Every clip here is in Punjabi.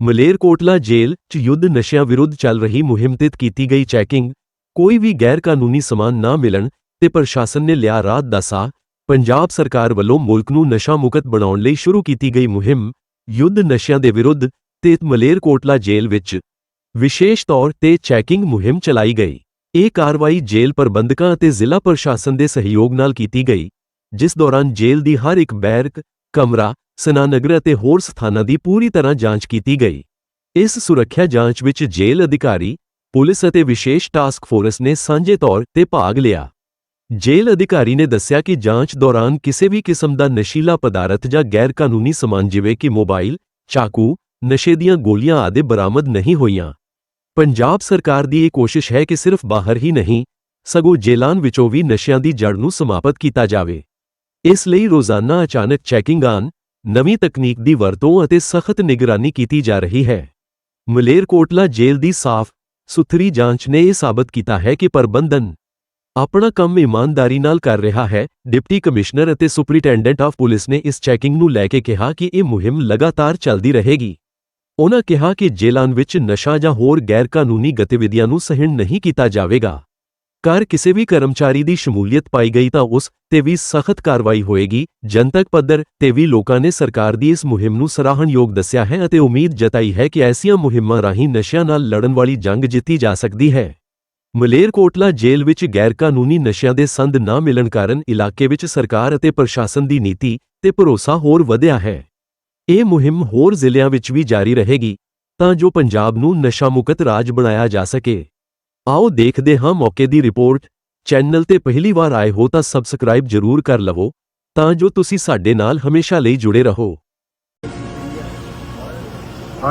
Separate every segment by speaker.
Speaker 1: ਮਲੇਰਕੋਟਲਾ ਜੇਲ੍ਹ 'ਚ ਯੁੱਧ ਨਸ਼ਿਆਂ ਵਿਰੁੱਧ ਚੱਲ ਰਹੀ ਮੁਹਿੰਮ ਤਹਿਤ ਕੀਤੀ ਗਈ ਚੈਕਿੰਗ, ਕੋਈ ਵੀ ਗੈਰ ਕਾਨੂੰਨੀ ਸਮਾਨ ਨਾ ਮਿਲਣ ਤੇ ਪ੍ਰਸ਼ਾਸਨ ਨੇ ਲਿਆ ਰਾਤ ਦਾ ਸਾਹ, ਪੰਜਾਬ ਸਰਕਾਰ ਵੱਲੋਂ ਮੁਲਕ ਨੂੰ ਨਸ਼ਾ ਮੁਕਤ ਬਣਾਉਣ ਲਈ ਸ਼ੁਰੂ ਕੀਤੀ ਗਈ ਮੁਹਿੰਮ, ਯੁੱਧ ਨਸ਼ਿਆਂ ਦੇ ਵਿਰੁੱਧ ਤੇ ਮਲੇਰਕੋਟਲਾ ਜੇਲ੍ਹ ਵਿੱਚ। ਵਿਸ਼ੇਸ਼ ਤੌਰ ਤੇ ਚੈਕਿੰਗ ਮੁਹਿੰਮ ਚਲਾਈ ਗਈ। ਇਹ ਕਾਰਵਾਈ ਜੇਲ੍ਹ ਪ੍ਰਬੰਧਕਾਂ ਅਤੇ ਜ਼ਿਲ੍ਹਾ ਪ੍ਰਸ਼ਾਸਨ ਦੇ ਸਹਿਯੋਗ ਨਾਲ ਕੀਤੀ ਗਈ, ਜਿਸ ਦੌਰਾਨ ਜੇਲ੍ਹ ਦੀ ਹਰ ਇੱਕ ਬੈਰਕ, ਕਮਰਾ ਸਨਾਨਗਰ ਅਤੇ ਹੋਰ ਸਥਾਨਾਂ ਦੀ ਪੂਰੀ ਤਰ੍ਹਾਂ ਜਾਂਚ ਕੀਤੀ ਗਈ। ਇਸ ਸੁਰੱਖਿਆ ਜਾਂਚ ਵਿੱਚ ਜੇਲ੍ਹ ਅਧਿਕਾਰੀ, ਪੁਲਿਸ ਅਤੇ ਵਿਸ਼ੇਸ਼ ਟਾਸਕ ਫੋਰਸ ਨੇ ਸਾਂਝੇ ਤੌਰ ਤੇ ਭਾਗ ਲਿਆ। ਜੇਲ੍ਹ ਅਧਿਕਾਰੀ ਨੇ ਦੱਸਿਆ ਕਿ ਜਾਂਚ ਦੌਰਾਨ ਕਿਸੇ ਵੀ ਕਿਸਮ ਦਾ ਨਸ਼ੀਲਾ ਪਦਾਰਥ ਜਾਂ ਗੈਰ ਕਾਨੂੰਨੀ ਸਮਾਨ ਜਿਵੇਂ ਕਿ ਮੋਬਾਈਲ, ਚਾਕੂ, ਨਸ਼ੇ ਦੀਆਂ ਗੋਲੀਆਂ ਆਦਿ ਬਰਾਮਦ ਨਹੀਂ ਹੋਈਆਂ। ਪੰਜਾਬ ਸਰਕਾਰ ਦੀ ਇਹ ਕੋਸ਼ਿਸ਼ ਹੈ ਕਿ ਸਿਰਫ ਬਾਹਰ ਹੀ ਨਹੀਂ, ਸਗੋਂ ਜੇਲਾਂ ਵਿੱਚੋਂ ਵੀ ਨਸ਼ਿਆਂ ਦੀ ਜੜ ਨੂੰ ਸਮਾਪਤ ਕੀਤਾ ਜਾਵੇ। ਇਸ ਲਈ ਰੋਜ਼ਾਨਾ ਅਚਾਨਕ ਚੈਕਿੰਗ ਆਨ ਨਵੀਂ ਤਕਨੀਕ ਦੀ ਵਰਤੋਂ ਅਤੇ ਸਖਤ ਨਿਗਰਾਨੀ ਕੀਤੀ ਜਾ ਰਹੀ ਹੈ। ਮਲੇਰਕੋਟਲਾ ਜੇਲ੍ਹ ਦੀ ਸਾਫ਼, ਸੁਥਰੀ ਜਾਂਚ ਨੇ ਇਹ ਸਾਬਤ ਕੀਤਾ ਹੈ ਕਿ ਪ੍ਰਬੰਧਨ ਆਪਣਾ ਕੰਮ ਇਮਾਨਦਾਰੀ ਨਾਲ ਕਰ ਰਿਹਾ ਹੈ। ਡਿਪਟੀ ਕਮਿਸ਼ਨਰ ਅਤੇ ਸੁਪਰੀਟੈਂਡੈਂਟ ਆਫ ਪੁਲਿਸ ਨੇ ਇਸ ਚੈਕਿੰਗ ਨੂੰ ਲੈ ਕੇ ਕਿਹਾ ਕਿ ਇਹ ਮੁਹਿੰਮ ਲਗਾਤਾਰ ਚੱਲਦੀ ਰਹੇਗੀ। ਉਨ੍ਹਾਂ ਕਿਹਾ ਕਿ ਜੇਲ੍ਹਾਂ ਵਿੱਚ ਨਸ਼ਾ ਜਾਂ ਹੋਰ ਗੈਰ ਕਾਨੂੰਨੀ ਗਤੀਵਿਧੀਆਂ ਨੂੰ ਸਹਿਣ ਨਹੀਂ ਕੀਤਾ ਜਾਵੇਗਾ। ਕਰ ਕਿਸੇ ਵੀ ਕਰਮਚਾਰੀ ਦੀ ਸ਼ਮੂਲੀਅਤ ਪਾਈ ਗਈ ਤਾਂ ਉਸ ਤੇ ਵੀ ਸਖਤ ਕਾਰਵਾਈ ਹੋਏਗੀ। ਜਨਤਕ ਪੱਧਰ ਤੇ ਵੀ ਲੋਕਾਂ ਨੇ ਸਰਕਾਰ ਦੀ ਇਸ ਮੁਹਿੰਮ ਨੂੰ ਸਰਾਹਣਯੋਗ ਦੱਸਿਆ ਹੈ ਅਤੇ ਉਮੀਦ ਜਤਾਈ ਹੈ ਕਿ ਐਸੀਆਂ ਮੁਹਿੰਮਾਂ ਰਾਹੀਂ ਨਸ਼ਿਆਂ ਨਾਲ ਲੜਨ ਵਾਲੀ ਜੰਗ ਜਿੱਤੀ ਜਾ ਸਕਦੀ ਹੈ। ਮਲੇਰਕੋਟਲਾ ਜੇਲ੍ਹ ਵਿੱਚ ਗੈਰਕਾਨੂੰਨੀ ਨਸ਼ਿਆਂ ਦੇ ਸੰਦ ਨਾ ਮਿਲਣ ਕਾਰਨ ਇਲਾਕੇ ਵਿੱਚ ਸਰਕਾਰ ਅਤੇ ਪ੍ਰਸ਼ਾਸਨ ਦੀ ਨੀਤੀ ਤੇ ਭਰੋਸਾ ਹੋਰ ਵਧਿਆ ਹੈ। ਇਹ ਮੁਹਿੰਮ ਹੋਰ ਜ਼ਿਲ੍ਹਿਆਂ ਵਿੱਚ ਵੀ ਜਾਰੀ ਰਹੇਗੀ ਤਾਂ ਜੋ ਪੰਜਾਬ ਨੂੰ ਨਸ਼ਾ ਮੁਕਤ ਰਾਜ ਬਣਾਇਆ ਜਾ ਸਕੇ। ਆਓ ਦੇਖਦੇ ਹਾਂ ਮੌਕੇ ਦੀ ਰਿਪੋਰਟ। ਚੈਨਲ ਤੇ ਪਹਿਲੀ ਵਾਰ ਆਏ ਹੋ ਤਾਂ ਸਬਸਕ੍ਰਾਈਬ ਜ਼ਰੂਰ ਕਰ ਲਵੋ, ਤਾਂ ਜੋ ਤੁਸੀਂ ਸਾਡੇ ਨਾਲ ਹਮੇਸ਼ਾ ਲਈ ਜੁੜੇ ਰਹੋ।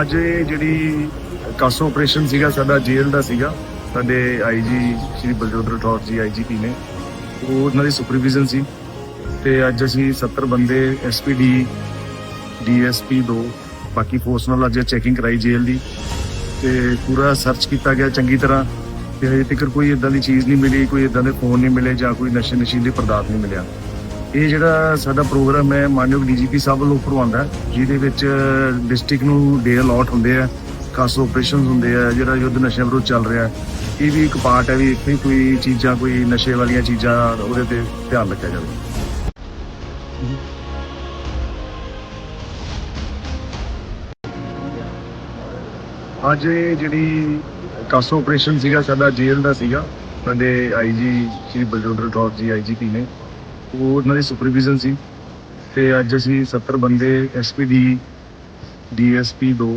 Speaker 2: ਅੱਜ ਇਹ ਜਿਹੜੀ ਕਾਸੋ ਆਪਰੇਸ਼ਨ ਸੀਗਾ, ਸਾਡਾ ਜੇਲ੍ਹ ਦਾ ਸੀਗਾ। ਸਾਡੇ ਆਈਜੀ ਸ਼੍ਰੀ ਬਲਜੋਤ ਰਠੌਰ ਜੀ ਆਈਜੀਪੀ ਨੇ। ਉਹ ਉਹਨਾਂ ਦੀ ਸੁਪਰਵਿਜ਼ਨ ਸੀ। ਤੇ ਅੱਜ ਅਸੀਂ 70 ਬੰਦੇ ਐਸਪੀਡੀ ਡੀਐਸਪੀ ਦੋ, ਬਾਕੀ ਫੋਰਸ ਨਾਲ ਅੱਜ ਚੈਕਿੰਗ ਕਰਾਈ ਜੇਲ੍ਹ ਦੀ। ਤੇ ਪੂਰਾ ਸਰਚ ਕੀਤਾ ਗਿਆ ਚੰਗੀ ਤਰ੍ਹਾਂ। ਤੇ ਹਜੇ ਤੱਕ ਕੋਈ ਇਦਾਂ ਦੀ ਚੀਜ਼ ਨਹੀਂ ਮਿਲੀ, ਕੋਈ ਇਦਾਂ ਦੇ ਫੋਨ ਨਹੀਂ ਮਿਲੇ ਜਾਂ ਕੋਈ ਨਸ਼ੇ ਨਸ਼ੀਲੇ ਪਦਾਰਥ ਨਹੀਂ ਮਿਲਿਆ। ਇਹ ਜਿਹੜਾ ਸਾਡਾ ਪ੍ਰੋਗਰਾਮ ਹੈ, ਮਾਨਯੋਗ ਡੀਜੀਪੀ ਸਾਹਿਬ ਵੱਲੋਂ ਕਰਵਾਉਂਦਾ ਜਿਹਦੇ ਵਿੱਚ ਡਿਸਟ੍ਰਿਕਟ ਨੂੰ ਡੇ ਅਲਾਟ ਹੁੰਦੇ ਆ, ਖਾਸ ਆਪਰੇਸ਼ਨਸ ਹੁੰਦੇ ਆ, ਜਿਹੜਾ ਯੁੱਧ ਨਸ਼ਿਆਂ ਵਿਰੁੱਧ ਚੱਲ ਰਿਹਾ ਇਹ ਵੀ ਇੱਕ ਪਾਰਟ ਹੈ ਵੀ ਇੱਥੇ ਕੋਈ ਚੀਜ਼ਾਂ, ਕੋਈ ਨਸ਼ੇ ਵਾਲੀਆਂ ਚੀਜ਼ਾਂ ਉਹਦੇ ਤੇ ਧਿਆਨ ਰੱਖਿਆ ਜਾਵੇ। ਅੱਜ ਜਿਹੜੀ ਕਾਸੋ ਆਪਰੇਸ਼ਨ ਸੀਗਾ ਸਾਡਾ ਜੇਲ੍ਹ ਦਾ ਸੀਗਾ। ਸਾਡੇ ਆਈਜੀ ਸ਼੍ਰੀ ਬਲਜੋਤ ਕੌਰ ਜੀ ਆਈਜੀਪੀ ਨੇ। ਉਹ ਉਹਨਾਂ ਦੀ ਸੁਪਰਵਿਜ਼ਨ ਸੀ। ਤੇ ਅੱਜ ਅਸੀਂ 70 ਬੰਦੇ ਐਸਪੀਡੀ ਡੀਐਸਪੀ ਦੋ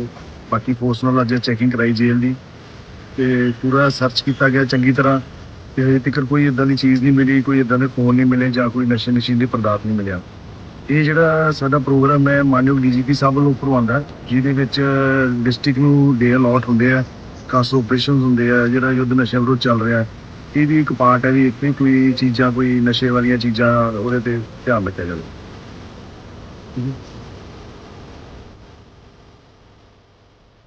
Speaker 2: ਬਾਕੀ ਫੋਰਸ ਨਾਲ ਅੱਜ ਚੈਕਿੰਗ ਕਰਾਈ ਜੇਲ੍ਹ ਦੀ। ਤੇ ਪੂਰਾ ਸਰਚ ਕੀਤਾ ਗਿਆ ਚੰਗੀ ਤਰ੍ਹਾਂ। ਤੇ ਹਜੇ ਤੱਕ ਕੋਈ ਇਦਾਂ ਦੀ ਚੀਜ਼ ਨਹੀਂ ਮਿਲੀ ਕੋਈ ਇਦਾਂ ਦੇ ਫੋਨ ਨਹੀਂ ਮਿਲੇ ਜਾਂ ਕੋਈ ਨਸ਼ੇ ਨਸ਼ੀਲੇ ਪਦਾਰਥ ਨਹੀਂ ਮਿਲਿਆ। ਇਹ ਜਿਹੜਾ ਸਾਡਾ ਪ੍ਰੋਗਰਾਮ ਹੈ ਮਾਨਯੋਗ ਡੀਜੀਪੀ ਸਾਹਿਬ ਵੱਲੋਂ ਕਰਵਾਉਂਦਾ ਹੈ, ਜਿਹਦੇ ਵਿੱਚ ਡਿਸਟ੍ਰਿਕਟ ਨੂੰ ਡੇ ਅਲਾਟ ਹੁੰਦੇ ਆ। ਖਾਸ ਆਪਰੇਸ਼ਨਸ ਹੁੰਦੇ ਆ, ਜਿਹੜਾ ਯੁੱਧ ਨਸ਼ਿਆਂ ਵਿਰੁੱਧ ਚੱਲ ਰਿਹਾ ਇਹ ਵੀ ਇੱਕ ਪਾਰਟ ਹੈ ਵੀ ਇੱਥੇ ਕੋਈ ਚੀਜ਼ਾਂ, ਕੋਈ ਨਸ਼ੇ ਵਾਲੀਆਂ ਚੀਜ਼ਾਂ ਉਹਦੇ ਤੇ ਧਿਆਨ ਰੱਖਿਆ ਜਾਵੇ।